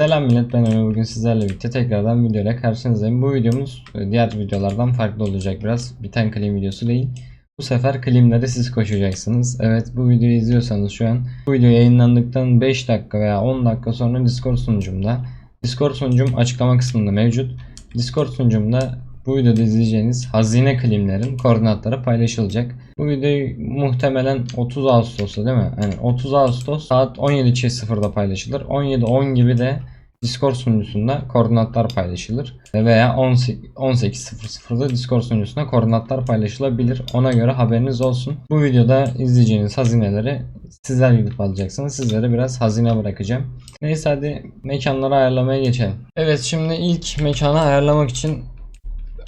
Selam millet ben Ömer bugün sizlerle birlikte tekrardan videoyla karşınızdayım. Bu videomuz e, diğer videolardan farklı olacak biraz. Biten klim videosu değil. Bu sefer klimlere siz koşacaksınız. Evet bu videoyu izliyorsanız şu an bu video yayınlandıktan 5 dakika veya 10 dakika sonra Discord sunucumda. Discord sunucum açıklama kısmında mevcut. Discord sunucumda bu videoda izleyeceğiniz hazine klimlerin koordinatları paylaşılacak. Bu videoyu muhtemelen 30 Ağustos'ta değil mi? Yani 30 Ağustos saat 17.00'da paylaşılır. 17.10 gibi de Discord sunucusunda koordinatlar paylaşılır. Veya 18.00'da Discord sunucusunda koordinatlar paylaşılabilir. Ona göre haberiniz olsun. Bu videoda izleyeceğiniz hazineleri sizler gidip alacaksınız. Sizlere biraz hazine bırakacağım. Neyse hadi mekanları ayarlamaya geçelim. Evet şimdi ilk mekanı ayarlamak için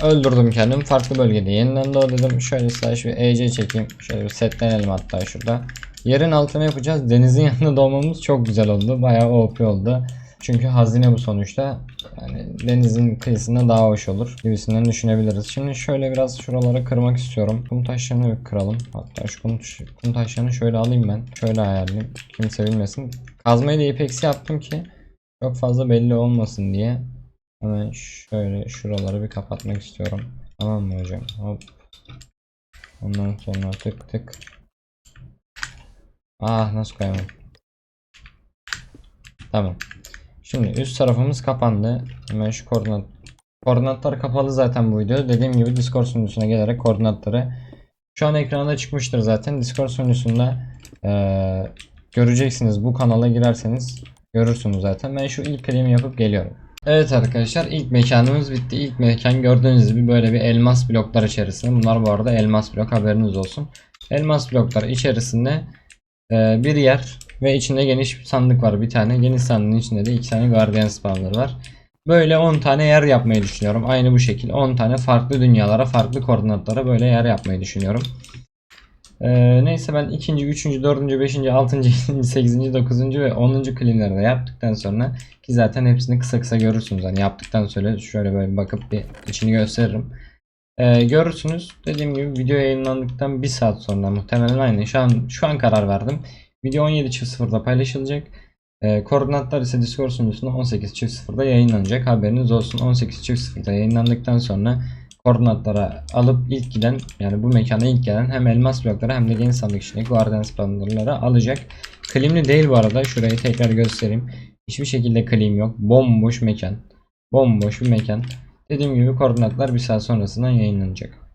öldürdüm kendimi. Farklı bölgede yeniden doğ dedim. Şöyle slash bir EC çekeyim. Şöyle bir setlenelim hatta şurada. Yerin altına yapacağız. Denizin yanında doğmamız çok güzel oldu. Bayağı OP oldu. Çünkü hazine bu sonuçta. Yani denizin kıyısında daha hoş olur gibisinden düşünebiliriz. Şimdi şöyle biraz şuraları kırmak istiyorum. Kum taşlarını bir kıralım. Hatta şu kum taşlarını şöyle alayım ben. Şöyle ayarlayayım. Kimse bilmesin. Kazmayı da ipeksi yaptım ki çok fazla belli olmasın diye. Hemen şöyle şuraları bir kapatmak istiyorum. Tamam mı hocam? Hop. Ondan sonra tık tık. Ah nasıl koyamam. Tamam. Şimdi üst tarafımız kapandı. Hemen şu koordinat. Koordinatlar kapalı zaten bu video. Dediğim gibi Discord sunucusuna gelerek koordinatları şu an ekranda çıkmıştır zaten. Discord sunucusunda eee, göreceksiniz. Bu kanala girerseniz görürsünüz zaten. Ben şu ilk klimi yapıp geliyorum. Evet arkadaşlar ilk mekanımız bitti. İlk mekan gördüğünüz gibi böyle bir elmas bloklar içerisinde. Bunlar bu arada elmas blok haberiniz olsun. Elmas bloklar içerisinde e, bir yer ve içinde geniş bir sandık var bir tane. Geniş sandığın içinde de iki tane guardian spawnları var. Böyle 10 tane yer yapmayı düşünüyorum. Aynı bu şekilde 10 tane farklı dünyalara, farklı koordinatlara böyle yer yapmayı düşünüyorum. Ee, neyse ben ikinci, üçüncü, dördüncü, beşinci, altıncı, yedinci, sekizinci, dokuzuncu ve onuncu klimleri de yaptıktan sonra ki zaten hepsini kısa kısa görürsünüz. Hani yaptıktan sonra şöyle böyle bakıp bir içini gösteririm. Ee, görürsünüz. Dediğim gibi video yayınlandıktan bir saat sonra muhtemelen aynı. Şu an şu an karar verdim. Video 17.00'da paylaşılacak. Ee, koordinatlar ise Discord sunucusunda 18.00'da yayınlanacak. Haberiniz olsun. 18.00'da yayınlandıktan sonra koordinatlara alıp ilk giden yani bu mekana ilk gelen hem elmas blokları hem de geniş sandık içindeki guardian spawnerları alacak. Klimli değil bu arada. Şurayı tekrar göstereyim. Hiçbir şekilde klim yok. Bomboş mekan. Bomboş bir mekan. Dediğim gibi koordinatlar bir saat sonrasından yayınlanacak.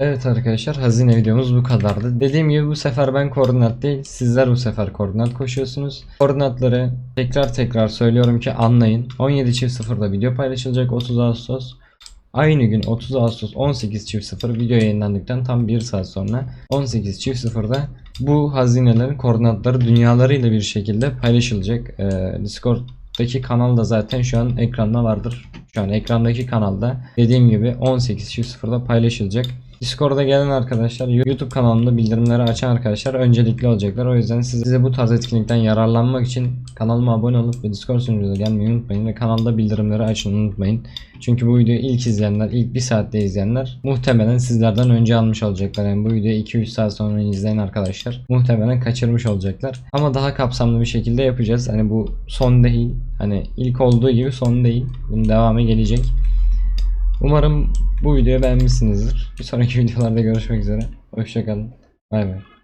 Evet arkadaşlar hazine videomuz bu kadardı. Dediğim gibi bu sefer ben koordinat değil sizler bu sefer koordinat koşuyorsunuz. Koordinatları tekrar tekrar söylüyorum ki anlayın. 17.00'da video paylaşılacak 30 Ağustos. Aynı gün 30 Ağustos 18.00 video yayınlandıktan tam 1 saat sonra 18.00'da bu hazinelerin koordinatları dünyalarıyla bir şekilde paylaşılacak. Ee, Discord'daki kanal da zaten şu an ekranda vardır. Şu an ekrandaki kanalda dediğim gibi 18.00'da paylaşılacak. Discord'a gelen arkadaşlar, YouTube kanalımda bildirimleri açan arkadaşlar öncelikli olacaklar. O yüzden siz- size bu tarz etkinlikten yararlanmak için kanalıma abone olup ve Discord sunucuna gelmeyi unutmayın ve kanalda bildirimleri açın unutmayın. Çünkü bu videoyu ilk izleyenler, ilk bir saatte izleyenler muhtemelen sizlerden önce almış olacaklar. Yani bu videoyu 2-3 saat sonra izleyen arkadaşlar muhtemelen kaçırmış olacaklar. Ama daha kapsamlı bir şekilde yapacağız. Hani bu son değil. Hani ilk olduğu gibi son değil. Bunun devamı gelecek. Umarım bu videoyu beğenmişsinizdir. Bir sonraki videolarda görüşmek üzere. Hoşçakalın. Bay bay.